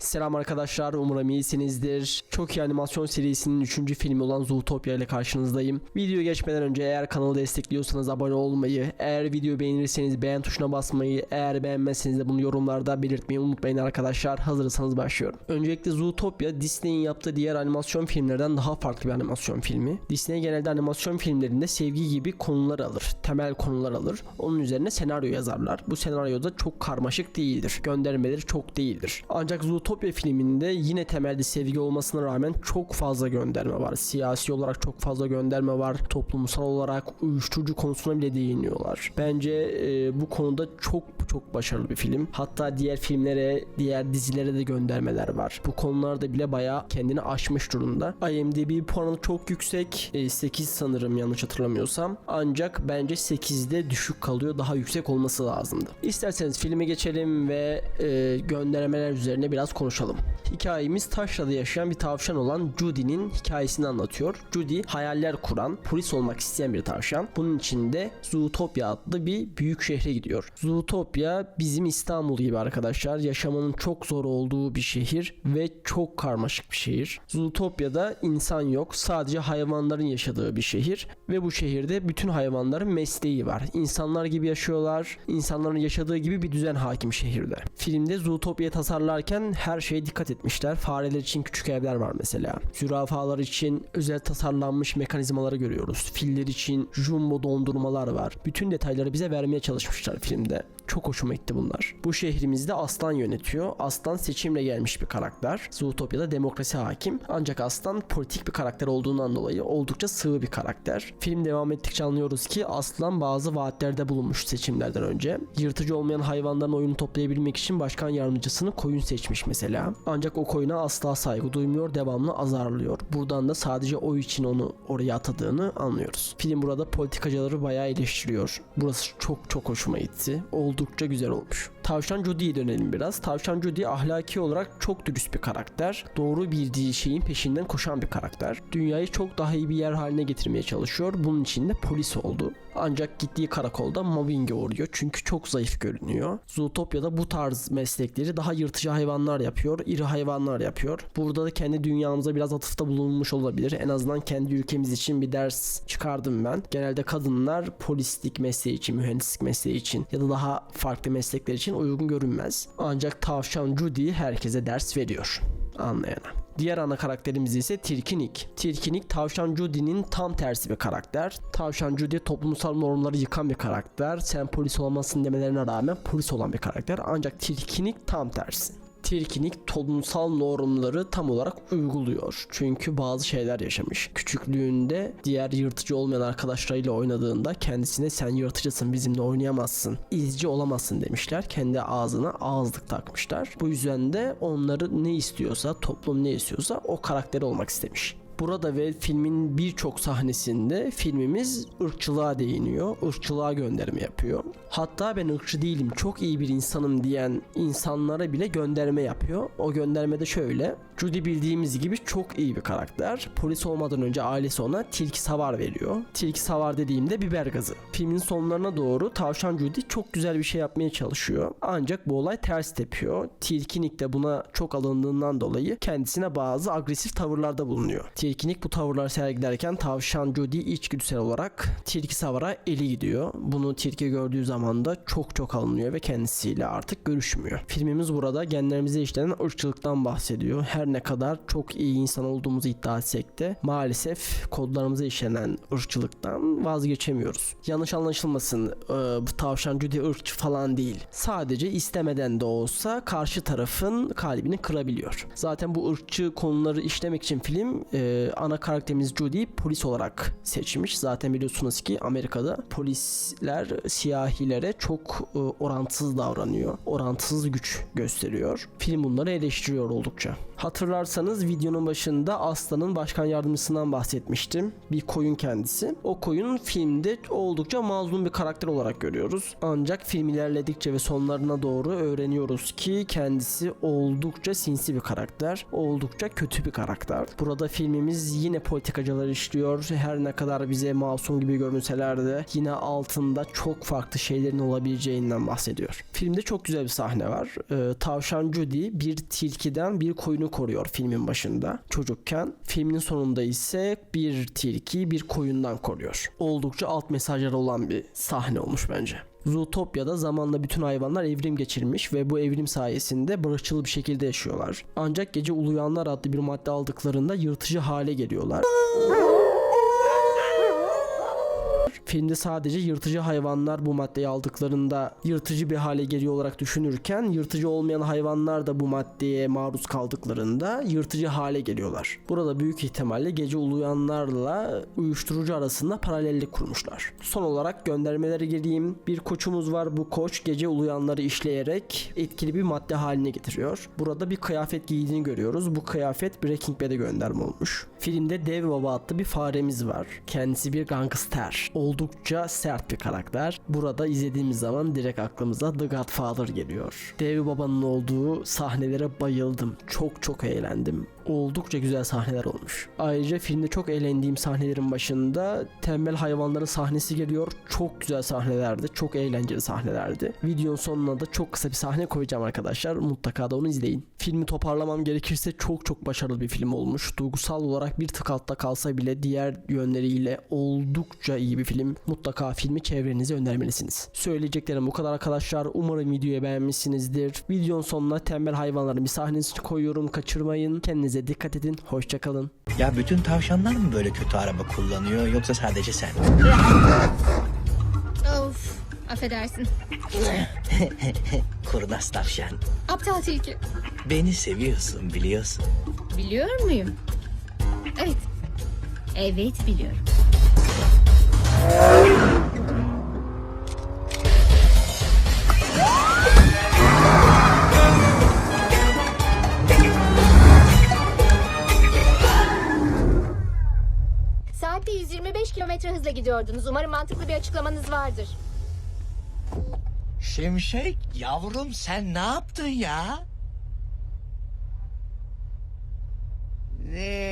Selam arkadaşlar, umarım iyisinizdir. Çok iyi animasyon serisinin 3. filmi olan Zootopia ile karşınızdayım. Videoya geçmeden önce eğer kanalı destekliyorsanız abone olmayı, eğer videoyu beğenirseniz beğen tuşuna basmayı, eğer beğenmezseniz de bunu yorumlarda belirtmeyi unutmayın arkadaşlar. Hazırsanız başlıyorum. Öncelikle Zootopia, Disney'in yaptığı diğer animasyon filmlerden daha farklı bir animasyon filmi. Disney genelde animasyon filmlerinde sevgi gibi konular alır, temel konular alır. Onun üzerine senaryo yazarlar. Bu senaryoda çok karmaşık değildir. Göndermeleri çok değildir. Ancak Zootopia filminde yine temelde sevgi olmasına rağmen çok fazla gönderme var. Siyasi olarak çok fazla gönderme var. Toplumsal olarak uyuşturucu konusuna bile değiniyorlar. Bence e, bu konuda çok çok başarılı bir film. Hatta diğer filmlere, diğer dizilere de göndermeler var. Bu konularda bile bayağı kendini aşmış durumda. IMDb puanı çok yüksek. E, 8 sanırım yanlış hatırlamıyorsam. Ancak bence 8'de düşük kalıyor. Daha yüksek olması lazımdı. İsterseniz filme geçelim ve e, göndermeler üzerine biraz konuşalım. Hikayemiz taşrada yaşayan bir tavşan olan Judy'nin hikayesini anlatıyor. Judy hayaller kuran, polis olmak isteyen bir tavşan. Bunun için de Zootopia adlı bir büyük şehre gidiyor. Zootopia bizim İstanbul gibi arkadaşlar. Yaşamanın çok zor olduğu bir şehir ve çok karmaşık bir şehir. Zootopia'da insan yok. Sadece hayvanların yaşadığı bir şehir ve bu şehirde bütün hayvanların mesleği var. İnsanlar gibi yaşıyorlar. İnsanların yaşadığı gibi bir düzen hakim şehirde. Filmde Zootopia tasarlarken her şeye dikkat etmişler. Fareler için küçük evler var mesela. Zürafalar için özel tasarlanmış mekanizmaları görüyoruz. Filler için jumbo dondurmalar var. Bütün detayları bize vermeye çalışmışlar filmde. Çok hoşuma gitti bunlar. Bu şehrimizde Aslan yönetiyor. Aslan seçimle gelmiş bir karakter. Zootopia'da demokrasi hakim. Ancak Aslan politik bir karakter olduğundan dolayı oldukça sığ bir karakter. Film devam ettikçe anlıyoruz ki Aslan bazı vaatlerde bulunmuş seçimlerden önce. Yırtıcı olmayan hayvanların oyunu toplayabilmek için başkan yardımcısını koyun seçmiş mesela. Ancak o koyuna asla saygı duymuyor, devamlı azarlıyor. Buradan da sadece o için onu oraya atadığını anlıyoruz. Film burada politikacıları bayağı eleştiriyor. Burası çok çok hoşuma gitti. Oldukça güzel olmuş. Tavşan Judy'ye dönelim biraz. Tavşan Judy ahlaki olarak çok dürüst bir karakter. Doğru bildiği şeyin peşinden koşan bir karakter. Dünyayı çok daha iyi bir yer haline getirmeye çalışıyor. Bunun için de polis oldu. Ancak gittiği karakolda mobbinge uğruyor. Çünkü çok zayıf görünüyor. Zootopia'da bu tarz meslekleri daha yırtıcı hayvanlar yapıyor. iri hayvanlar yapıyor. Burada da kendi dünyamıza biraz atıfta bulunmuş olabilir. En azından kendi ülkemiz için bir ders çıkardım ben. Genelde kadınlar polislik mesleği için, mühendislik mesleği için ya da daha farklı meslekler için uygun görünmez. Ancak tavşan Judy herkese ders veriyor anlayana. Diğer ana karakterimiz ise Tirkinik. Tirkinik Tavşan Judy'nin tam tersi bir karakter. Tavşan Judy toplumsal normları yıkan bir karakter. Sen polis olmasın demelerine rağmen polis olan bir karakter. Ancak Tirkinik tam tersi. Tirkinik toplumsal normları tam olarak uyguluyor. Çünkü bazı şeyler yaşamış. Küçüklüğünde diğer yırtıcı olmayan arkadaşlarıyla oynadığında kendisine sen yırtıcısın bizimle oynayamazsın, izci olamazsın demişler. Kendi ağzına ağızlık takmışlar. Bu yüzden de onları ne istiyorsa, toplum ne istiyorsa o karakteri olmak istemiş. Burada ve filmin birçok sahnesinde filmimiz ırkçılığa değiniyor. ırkçılığa gönderme yapıyor. Hatta ben ırkçı değilim, çok iyi bir insanım diyen insanlara bile gönderme yapıyor. O göndermede şöyle. Judy bildiğimiz gibi çok iyi bir karakter. Polis olmadan önce ailesi ona tilki savar veriyor. Tilki savar dediğimde biber gazı. Filmin sonlarına doğru tavşan Judy çok güzel bir şey yapmaya çalışıyor. Ancak bu olay ters tepiyor. Tilkinik de buna çok alındığından dolayı kendisine bazı agresif tavırlarda bulunuyor. Tilkinik bu tavırlar sergilerken tavşan Judy içgüdüsel olarak tilki savara eli gidiyor. Bunu tilki gördüğü zaman da çok çok alınıyor ve kendisiyle artık görüşmüyor. Filmimiz burada genlerimize işlenen ırkçılıktan bahsediyor. Her ne kadar çok iyi insan olduğumuzu iddia etsek de maalesef kodlarımıza işlenen ırkçılıktan vazgeçemiyoruz. Yanlış anlaşılmasın e, bu tavşan Judy ırkçı falan değil. Sadece istemeden de olsa karşı tarafın kalbini kırabiliyor. Zaten bu ırkçı konuları işlemek için film e, ana karakterimiz Judy polis olarak seçmiş. Zaten biliyorsunuz ki Amerika'da polisler siyahilere çok e, orantısız davranıyor. Orantısız güç gösteriyor. Film bunları eleştiriyor oldukça. Hatırlarsanız videonun başında Aslan'ın başkan yardımcısından bahsetmiştim. Bir koyun kendisi. O koyun filmde oldukça mazlum bir karakter olarak görüyoruz. Ancak film ilerledikçe ve sonlarına doğru öğreniyoruz ki kendisi oldukça sinsi bir karakter. Oldukça kötü bir karakter. Burada filmimiz yine politikacılar işliyor. Her ne kadar bize masum gibi görünseler de yine altında çok farklı şeylerin olabileceğinden bahsediyor. Filmde çok güzel bir sahne var. Ee, Tavşan Judy bir tilkiden bir koyunu koruyor filmin başında çocukken. Filmin sonunda ise bir tilki bir koyundan koruyor. Oldukça alt mesajları olan bir sahne olmuş bence. Zootopya'da zamanla bütün hayvanlar evrim geçirmiş ve bu evrim sayesinde barışçıl bir şekilde yaşıyorlar. Ancak gece uluyanlar adlı bir madde aldıklarında yırtıcı hale geliyorlar. Filmde sadece yırtıcı hayvanlar bu maddeyi aldıklarında yırtıcı bir hale geliyor olarak düşünürken yırtıcı olmayan hayvanlar da bu maddeye maruz kaldıklarında yırtıcı hale geliyorlar. Burada büyük ihtimalle gece uluyanlarla uyuşturucu arasında paralellik kurmuşlar. Son olarak göndermeleri geleyim. Bir koçumuz var. Bu koç gece uluyanları işleyerek etkili bir madde haline getiriyor. Burada bir kıyafet giydiğini görüyoruz. Bu kıyafet Breaking Bad'e gönderme olmuş. Filmde Dev Baba adlı bir faremiz var. Kendisi bir gangster. Oldukça sert bir karakter. Burada izlediğimiz zaman direkt aklımıza The Godfather geliyor. Dev Baba'nın olduğu sahnelere bayıldım. Çok çok eğlendim. Oldukça güzel sahneler olmuş. Ayrıca filmde çok eğlendiğim sahnelerin başında tembel hayvanların sahnesi geliyor. Çok güzel sahnelerdi. Çok eğlenceli sahnelerdi. Videonun sonuna da çok kısa bir sahne koyacağım arkadaşlar. Mutlaka da onu izleyin. Filmi toparlamam gerekirse çok çok başarılı bir film olmuş. Duygusal olarak bir tık altta kalsa bile diğer yönleriyle oldukça iyi bir film. Mutlaka filmi çevrenize önermelisiniz. Söyleyeceklerim bu kadar arkadaşlar. Umarım videoyu beğenmişsinizdir. Videonun sonuna tembel hayvanların bir sahnesini koyuyorum. Kaçırmayın. Kendinize dikkat edin. Hoşçakalın. Ya bütün tavşanlar mı böyle kötü araba kullanıyor yoksa sadece sen? Of, affedersin. Kurnaz tavşan. Aptal tilki. Beni seviyorsun biliyorsun. Biliyor muyum? Evet. Evet biliyorum. 5 kilometre hızla gidiyordunuz. Umarım mantıklı bir açıklamanız vardır. Şimşek yavrum sen ne yaptın ya? Ne?